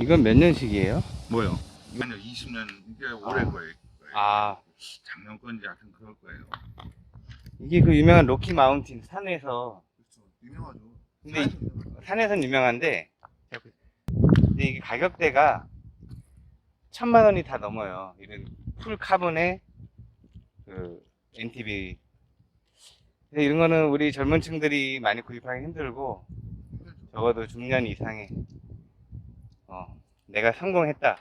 이건 몇 년식이에요? 뭐요? 아니요 20년 이게 올해 아. 거예요. 아, 작년 건지 하여튼 그럴 거예요. 이게 그 유명한 로키 마운틴 산에서 그렇죠. 유명하죠. 근데 산에선 유명한데 근데 이게 가격대가 천만 원이 다 넘어요. 이런 풀 카본의 그 NTV. 근데 이런 거는 우리 젊은 층들이 많이 구입하기 힘들고 적어도 중년 이상의 어, 내가 성공했다.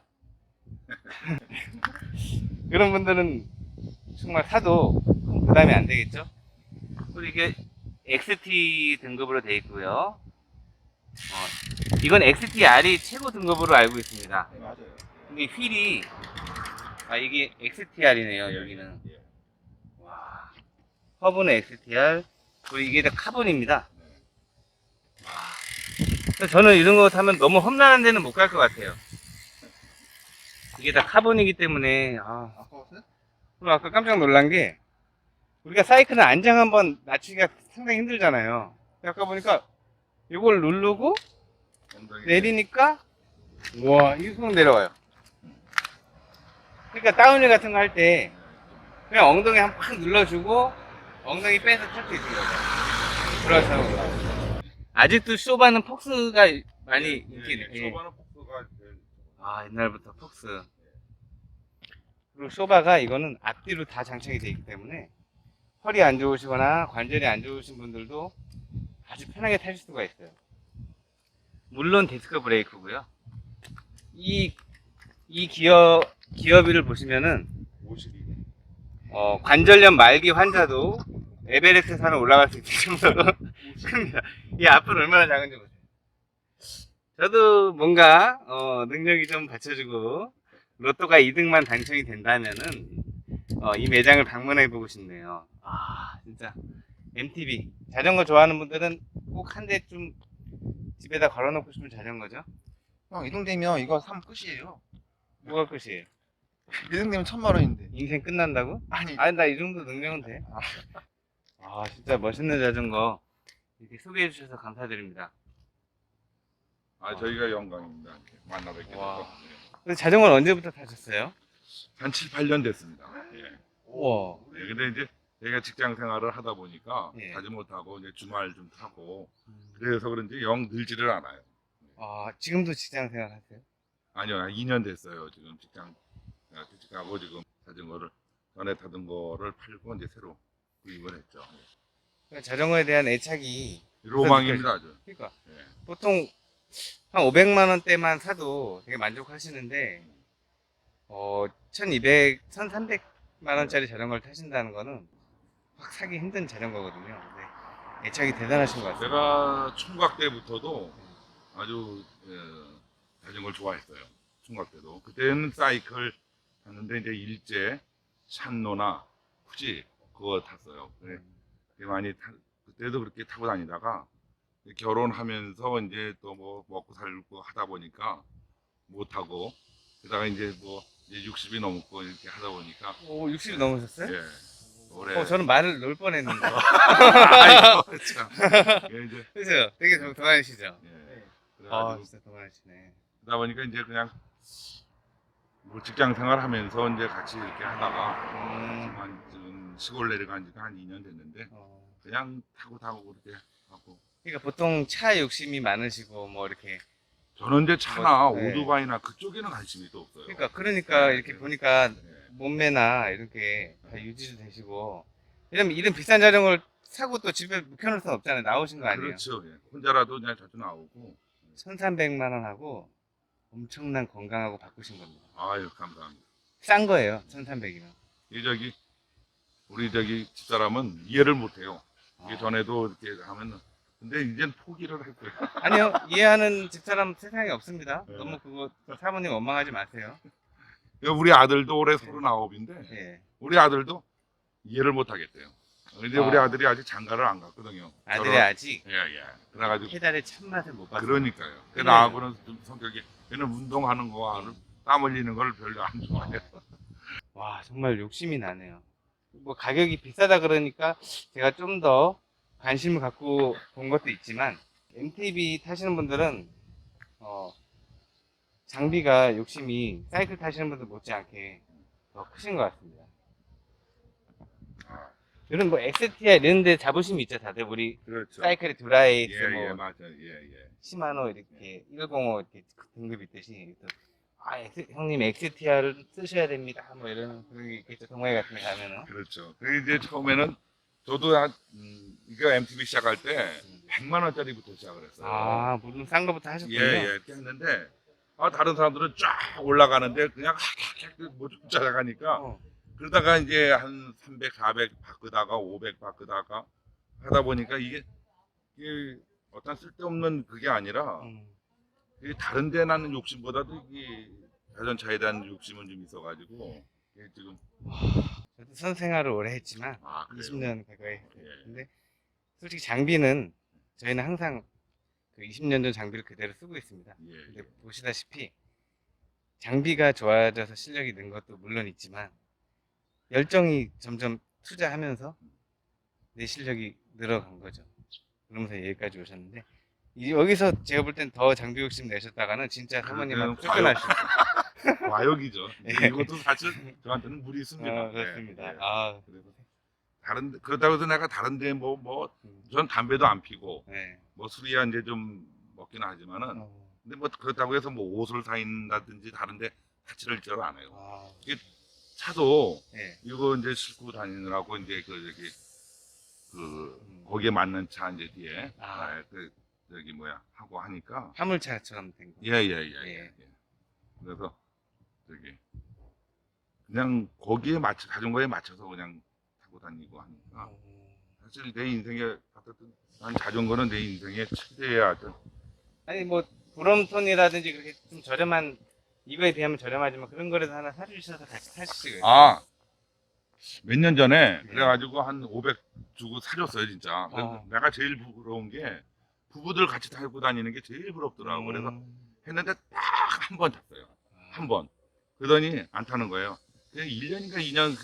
그런 분들은 정말 사도 큰 부담이 안 되겠죠? 그리고 이게 XT 등급으로 되어 있고요. 어, 이건 XTR이 최고 등급으로 알고 있습니다. 네, 맞아요. 근데 휠이 아 이게 XTR이네요 여기는. 예. 와, 허브는 XTR 그리고 이게 다 카본입니다. 저는 이런 거 타면 너무 험난한 데는 못 갈 것 같아요. 이게 다 카본이기 때문에 아, 아까웠어요? 그리고 아까 깜짝 놀란 게 우리가 사이클은 안장 한번 낮추기가 상당히 힘들잖아요. 아까 보니까 이걸 누르고 내리니까 와 이게 쑥 내려와요. 그러니까 다운힐 같은 거 할 때 그냥 엉덩이 한 팍 눌러주고 엉덩이 빼서 탈 수 있는 거죠. 그렇죠. 아직도 쇼바는 폭스가 많이 인기 네, 예. 초반은 폭스가 제일 아 옛날부터 폭스. 그리고 쇼바가 이거는 앞뒤로 다 장착이 되어 있기 때문에 허리 안 좋으시거나 관절이 안 좋으신 분들도 아주 편하게 타실 수가 있어요. 물론 디스크 브레이크고요. 이, 이 기어, 기어비를 보시면은 52. 어, 관절염 말기 환자도 에베레스트 산을 올라갈 수 있을 정도로 큽니다. 이 앞은 얼마나 작은지 보세요. 저도 뭔가 어, 능력이 좀 받쳐주고 로또가 2등만 당첨이 된다면은 어, 이 매장을 방문해 보고 싶네요. 아 진짜 MTB 자전거 좋아하는 분들은 꼭 한 대 좀 집에다 걸어놓고 싶은 자전거죠. 형, 이 정도면 이거 사면 끝이에요. 뭐가 끝이에요? 이 정도면 천만 원인데. 인생 끝난다고? 아니, 아니 나 이 정도 능력은 돼. 아 진짜 멋있는 자전거 이렇게 소개해 주셔서 감사드립니다. 아 저희가 영광입니다. 이렇게 만나 뵙게 와. 돼서. 네. 근데 자전거는 언제부터 타셨어요? 한 7, 8년 됐습니다. 예. 우와. 네, 근데 이제 제가 직장 생활을 하다 보니까 예. 자주 못 하고 이제 주말 좀 타고 그래서 그런지 영 늘지를 않아요. 아 지금도 직장 생활 하세요? 아니요, 한 2년 됐어요. 지금 직장 아, 퇴직하고 지금 자전거를 전에 타던 거를 팔고 이제 새로 구입을 했죠. 그러니까 자전거에 대한 애착이 로망입니다, 아주. 그러니까 예. 보통 한 500만 원대만 사도 되게 만족하시는데 어 1200, 1300만 원짜리 자전거를 타신다는 거는 확 사기 힘든 자전거거든요. 근데 애착이 대단하신 것 같아요. 제가 총각 때부터도 아주 예, 자전거를 좋아했어요. 총각 때도. 그때는 사이클 탔는데 이제 일제, 샨노나 후지 그거 탔어요. 그래, 되게 많이 타, 그때도 그렇게 타고 다니다가 결혼하면서 이제 또 뭐 먹고 살고 하다 보니까 못 타고 그러다가 이제 뭐 이제 60이 넘고 이렇게 하다 보니까 오 60이 넘으셨어요? 예. 올해 어 저는 말을 놓을 뻔했는데. 아이고 참. 예, 이제 그죠? 되게 좀 동안이시죠? 예. 아 그래가지고 진짜 동안이시네. 그러다 보니까 이제 그냥 뭐 직장 생활하면서 이제 같이 이렇게 하다가 음, 한 시골 내려간 지가 한 2년 됐는데 어. 그냥 타고 타고 그렇게 하고 그러니까 보통 차 욕심이 많으시고 뭐 이렇게 저는 이제 차나 네. 오토바이나 그쪽에는 관심이 또 없어요. 그러니까 그러니까 네, 이렇게 네. 보니까 네. 몸매나 이렇게 다 유지도 되시고 이러면 이런 비싼 자전거를 사고 또 집에 묵혀놓을 순 없잖아요. 나오신 거 아니에요? 그렇죠. 예. 혼자라도 그냥 자주 나오고 1,300만 원하고 엄청난 건강하고 바꾸신 겁니다. 아유 감사합니다. 싼 거예요. 1,300이면. 이 저기 우리 저기 집사람은 이해를 못해요. 이게 아. 전에도 이렇게 하면 근데 이젠 포기를 했고요. 아니요. 이해하는 집사람 세상에 없습니다. 네. 너무 그거 사모님 원망하지 마세요. 우리 아들도 올해 서른아홉인데 예. 우리 아들도 이해를 못 하겠대요. 근데 아. 우리 아들이 아직 장가를 안 갔거든요. 아들이 결혼- 아직 예, 예. 그래가지고 페달의 참맛을 못 봤어요. 그러니까요. 그 그래. 나하고는 좀 성격이 걔는 운동하는 거와 땀 흘리는 걸 별로 안 좋아해요. 와 정말 욕심이 나네요. 뭐 가격이 비싸다 그러니까 제가 좀 더 관심을 갖고 본 것도 있지만 MTB 타시는 분들은 어 장비가 욕심이 사이클 타시는 분들 못지않게 더 크신 것 같습니다. 아, 이런 뭐 XTR 이런 데 자부심이 있죠 다들 우리 그렇죠. 사이클의 드라이스 예, 뭐 예, 맞아요. 예, 예. 시마노 이렇게 105 이렇게 등급 있듯이 또 아, X, 형님 XTR을 쓰셔야 됩니다. 뭐 이런 그런 게 있겠죠. 동호회 같은 데 가면은. 그렇죠. 그 이제 처음에는 저도 한, 음, 이거 MTV 시작할 때 100만 원짜리부터 시작을 했어요. 아, 물론 싼 거부터 예, 하셨군요. 예, 이렇게 했는데 아, 다른 사람들은 쫙 올라가는데 그냥 뭐좀 찾아가니까 어. 그러다가 이제 한 300, 400 바꾸다가 500 바꾸다가 하다 보니까 이게, 이게 어떤 쓸데없는 그게 아니라 음. 이게 다른 데 나는 욕심보다도 이게 자전차에 대한 욕심은 좀 있어가지고 이게 지금 저도 선생활을 오래 했지만 아 그래요? 20년 가까이 예. 근데 솔직히 장비는 저희는 항상 그 20년 전 장비를 그대로 쓰고 있습니다. 예, 근데 예. 보시다시피 장비가 좋아져서 실력이 는 것도 물론 있지만 열정이 점점 투자하면서 내 실력이 늘어간 거죠. 그러면서 여기까지 오셨는데 이- 여기서 제가 볼 땐 더 장비 욕심 내셨다가는 진짜 사모님한테 그거는 쫓겨나실 과욕이죠. 예. 이것도 사실 저한테는 무리 있습니다. 어, 그렇습니다. 예, 예. 아, 그래서 다른 데- 그렇다고 해서 내가 다른데 뭐 뭐 음, 전 담배도 안 피고 네. 뭐 술이야 이제 좀 먹기는 하지만은 어, 근데 뭐 그렇다고 해서 뭐 옷을 사인다든지 다른데 타치를 잘안 해요. 아, 차도 네. 이거 이제 싣고 다니느라고 이제 그 저기 그 음. 거기에 맞는 차 이제 뒤에 아. 아, 그 저기 뭐야 하고 하니까 화물차처럼 된 거. 예예예 예, 예. 예. 그래서 저기 그냥 거기에 맞춰 자전거에 맞춰서 그냥 타고 다니고 하니까 어, 사실 내 인생에 난 자전거는 내 인생의 최대의 어떤 아니 뭐 브롬톤이라든지 그렇게 좀 저렴한 이거에 비하면 저렴하지만 그런 거라도 하나 사주셔서 같이 타시고요. 아몇 년 전에 네. 그래가지고 한 500 주고 사줬어요 진짜. 그래서 어. 내가 제일 부러운 게 부부들 같이 타고 다니는 게 제일 부럽더라고. 그래서 음. 했는데 딱 한 번 탔어요. 한 번. 그러더니 안 타는 거예요. 그냥 1년인가 2년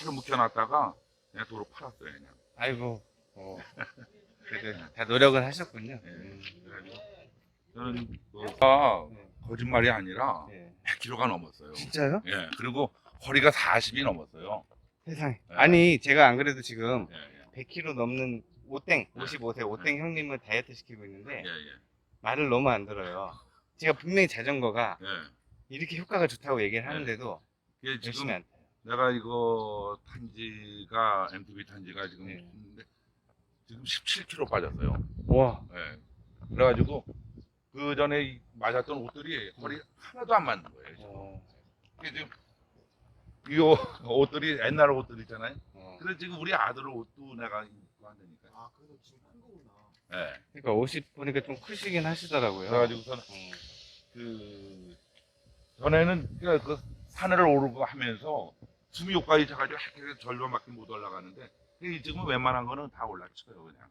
하루 묵혀놨다가 그냥 도로 팔았어요. 그냥. 아이고. 어. 그래도 다 노력을 하셨군요. 예. 음. 그래가지고 저는 그 네. 거짓말이 아니라 네. 100kg가 넘었어요. 진짜요? 예. 그리고 허리가 40이 넘었어요. 세상에. 네. 아니 제가 안 그래도 지금 예, 예. 100kg 넘는 오땡, 네. 55세 오땡 형님을 다이어트 시키고 있는데 예, 예. 말을 너무 안 들어요. 제가 분명히 자전거가 예. 이렇게 효과가 좋다고 얘기를 네. 하는데도 이게 열심히 지금 안 타요. 내가 이거 탄지가 MTV 탄지가 지금 네. 지금 17kg 빠졌어요. 와. 예. 그래가지고 그 전에 맞았던 옷들이 허리 하나도 안 맞는 거예요. 지금. 어. 이게 지금 이 옷- 옷들이 옛날 옷들 있잖아요. 어. 그래서 지금 우리 아들 옷도 내가 한다니까. 아 그래도 지금 큰 거구나. 예. 그러니까 옷이 보니까 좀 크시긴 하시더라고요. 그래가지고서는 어. 그 전에는 그, 그 산을 오르고 하면서 숨이 욕까지 차가지고 이렇게 절반밖에 못 올라가는데 지금은 웬만한 거는 다 올라쳐요 그냥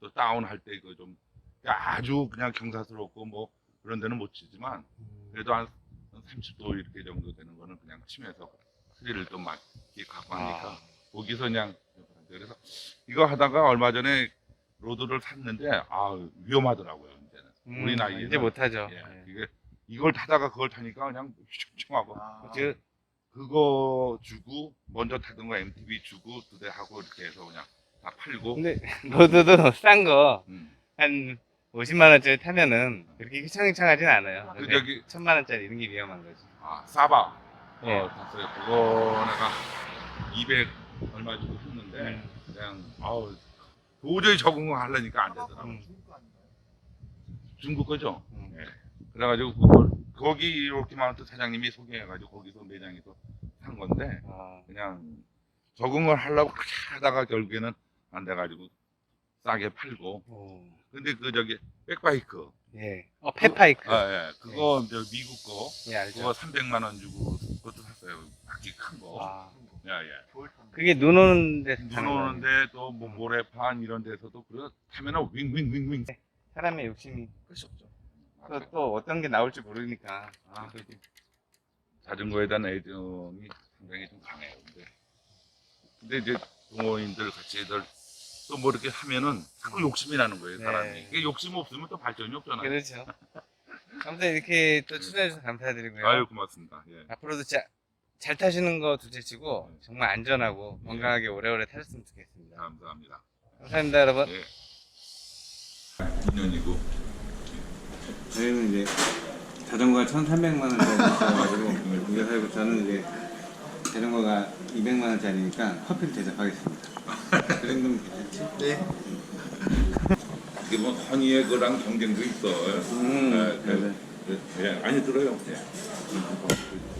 또 다운할 때 그 좀 아주 그냥 경사스럽고 뭐 그런 데는 못 치지만 그래도 한 30도 이렇게 정도 되는 거는 그냥 치면서 스릴을 또막 이렇게 갖고 하니까 아. 거기서 그냥 그래서 이거 하다가 얼마 전에 로드를 샀는데 아 위험하더라고요 이제는 음, 우리 나이에 이제 못하죠. 예, 네. 이게 이걸 타다가 그걸 타니까 그냥 휘청휘청하고 아, 그 그거 주고 먼저 타던 거 MTV 주고 두 대 하고 이렇게 해서 그냥 다 팔고 근데 로드도 싼거한 음. 50만 원짜리 타면은 그렇게 휘청휘청하진 않아요. 그 근데 저기 천만 원짜리 이런 게 위험한 거지. 아 사바 예. 어, 탔어요 그거 내가 200 얼마 주고 샀는데 음. 그냥 아우 도저히 적응하려니까 안 되더라고 음. 중국 거 거죠 음. 예. 그래가지고 그걸 거기 이렇게만 또 사장님이 소개해가지고 거기서 매장에서 산 건데 아, 그냥 적응을 하려고 그렇게 하다가 결국에는 안 돼가지고 싸게 팔고 오. 근데 그 저기 백바이크 예. 어, 펫파이크. 아, 예. 그거 저 미국 거 예, 알죠. 그거 300만 원 주고 그것도 샀어요 바퀴 큰 거 아, 예, 예. 겨울 타는 그게 눈 오는 데서 눈 타는. 오는데 또 뭐 모래판 이런 데서도 그래 타면은 윙윙윙윙 사람의 욕심이 끝이 없죠. 또, 또 어떤 게 나올지 모르니까. 아, 자전거에 대한 애정이 상당히 좀 강해요. 근데, 근데 이제 동호인들 같이들 또 뭐 이렇게 하면은 자꾸 욕심이 나는 거예요, 사람이. 네. 이게 욕심 없으면 또 발전이 없잖아요. 그렇죠. 아무튼 이렇게 또 출연해주셔서 감사드리고요. 아유 고맙습니다. 예. 앞으로도 진짜 잘 타시는 거 둘째치고 정말 안전하고 건강하게 오래오래 타셨으면 좋겠습니다. 감사합니다. 감사합니다, 여러분. 예. 2년이고 저희는 이제 자전거가 1,300만 원짜리 있어가지고 이거 살고 저는 이제 자전거가 200만 원짜리니까 커피를 대접하겠습니다. 그 정도면 괜찮지? 네. 이게 뭐 허니의 거랑 경쟁도 있어. 음, 예, 그, 네네. 그, 예, 많이 들어요. 예.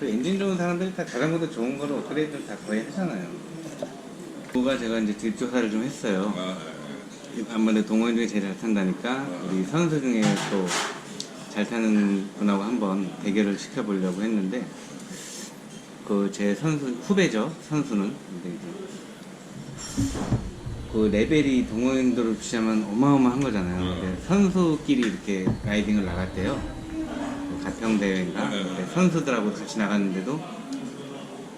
또 엔진 좋은 사람들이 다 자전거도 좋은 거를 업그레이드 다 거의 하잖아요. 그거가 제가 이제 뒷조사를 좀 했어요. 아, 아무래도 동호인 중에 제일 잘 탄다니까 우리 선수 중에 또 잘 타는 분하고 한번 대결을 시켜보려고 했는데 그 제 선수 후배죠 선수는 근데 이제 그 레벨이 동호인들을 비하면 어마어마한 거잖아요. 근데 선수끼리 이렇게 라이딩을 나갔대요. 그 가평 대회인가 네. 근데 선수들하고 같이 나갔는데도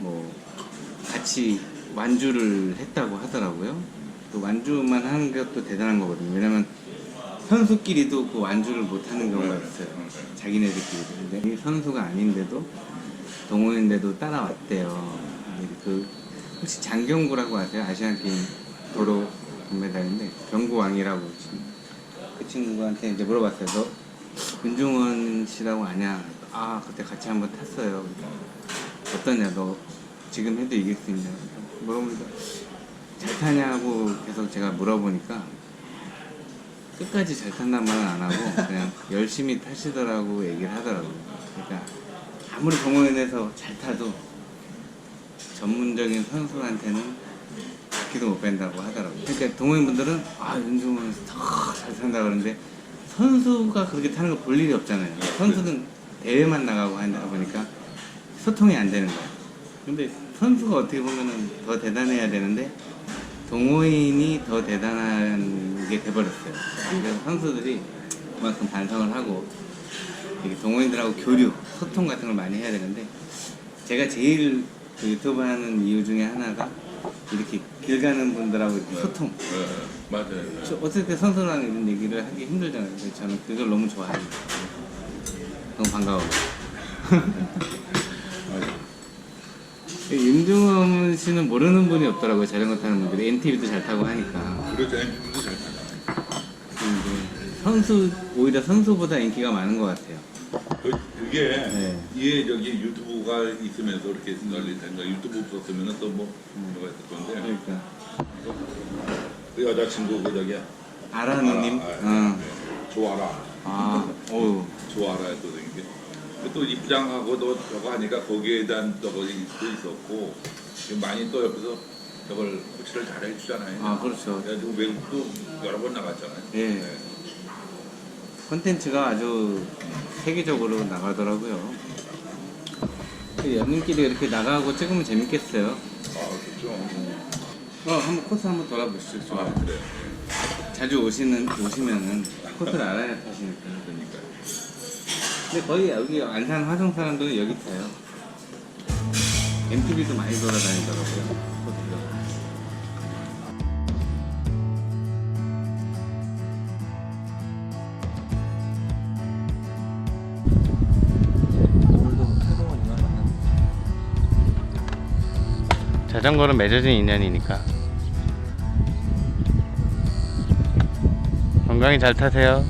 뭐 같이 완주를 했다고 하더라고요. 그 완주만 하는 것도 대단한 거거든요. 왜냐면 선수끼리도 그 완주를 못 하는 경우가 있어요. 자기네들끼리도. 근데 이 선수가 아닌데도 동호인데도 따라왔대요. 그 혹시 장경구라고 아세요? 아시안 게임 도로 금메달인데 경구왕이라고 그 친구한테 이제 물어봤어요. 너 윤중원 씨라고 아냐? 아 그때 같이 한번 탔어요. 어떠냐? 너 지금 해도 이길 수 있냐? 물어보니까 잘 타냐고 계속 제가 물어보니까 끝까지 잘 탄단 말은 안 하고 그냥 열심히 타시더라고 얘기를 하더라고요. 그러니까 아무리 동호인에서 잘 타도 전문적인 선수한테는 바퀴도 못 뺀다고 하더라고요. 그러니까 동호인분들은 아 윤중은 더잘 탄다 그러는데 선수가 그렇게 타는 거 볼 일이 없잖아요. 선수는 대회만 나가고 하다 보니까 소통이 안 되는 거예요. 근데 선수가 어떻게 보면은 더 대단해야 되는데 동호인이 더 대단한 게 돼버렸어요. 그래서 선수들이 그만큼 반성을 하고 동호인들하고 교류, 소통 같은 걸 많이 해야 되는데 제가 제일 그 유튜브 하는 이유 중에 하나가 이렇게 길 가는 분들하고 이렇게 소통. 예, 맞아요. 저 어떻게 그 선수랑 이런 얘기를 하기 힘들잖아요. 근데 저는 그걸 너무 좋아해요. 너무 반가워요. 윤중원 씨는 모르는 분이 없더라고요. 자전거 타는 분들이 NTV도 잘 타고 하니까. 그렇죠. 엠피도 잘 타요. 근데 선수 오히려 선수보다 인기가 많은 것 같아요. 그, 그게 네. 이게 저기 유튜브 가 있으면서 이렇게 널리 된 거. 유튜브 없었으면 또뭐 뭐가 있을 건데. 그러니까 그 여자친구 그 저기 아라 누님. 아, 어. 네. 좋아라. 아, 어우. 좋아라 또 이게. 또 입장하고 또 저거 하니까 거기에 대한 저거 도 있었고 많이 또 옆에서 저걸 코치를 잘 해주잖아요. 아, 그렇죠. 그래가지고 외국도 여러 번 나갔잖아요. 예. 네. 콘텐츠가 아주 세계적으로 나가더라고요. 그 연인끼리 이렇게 나가고 찍으면 재밌겠어요. 아 그렇죠. 어, 한번 코스 한번 돌아보시죠. 아 좋아요. 그래. 자주 오시는 오시면은 코스를 알아야 타시니까. 그러니까. 근데 거의 여기 안산 화성 사람들은 여기 타요. MTV도 많이 돌아다니더라고요. 자전거는 맺어진 인연이니까. 건강히 잘 타세요.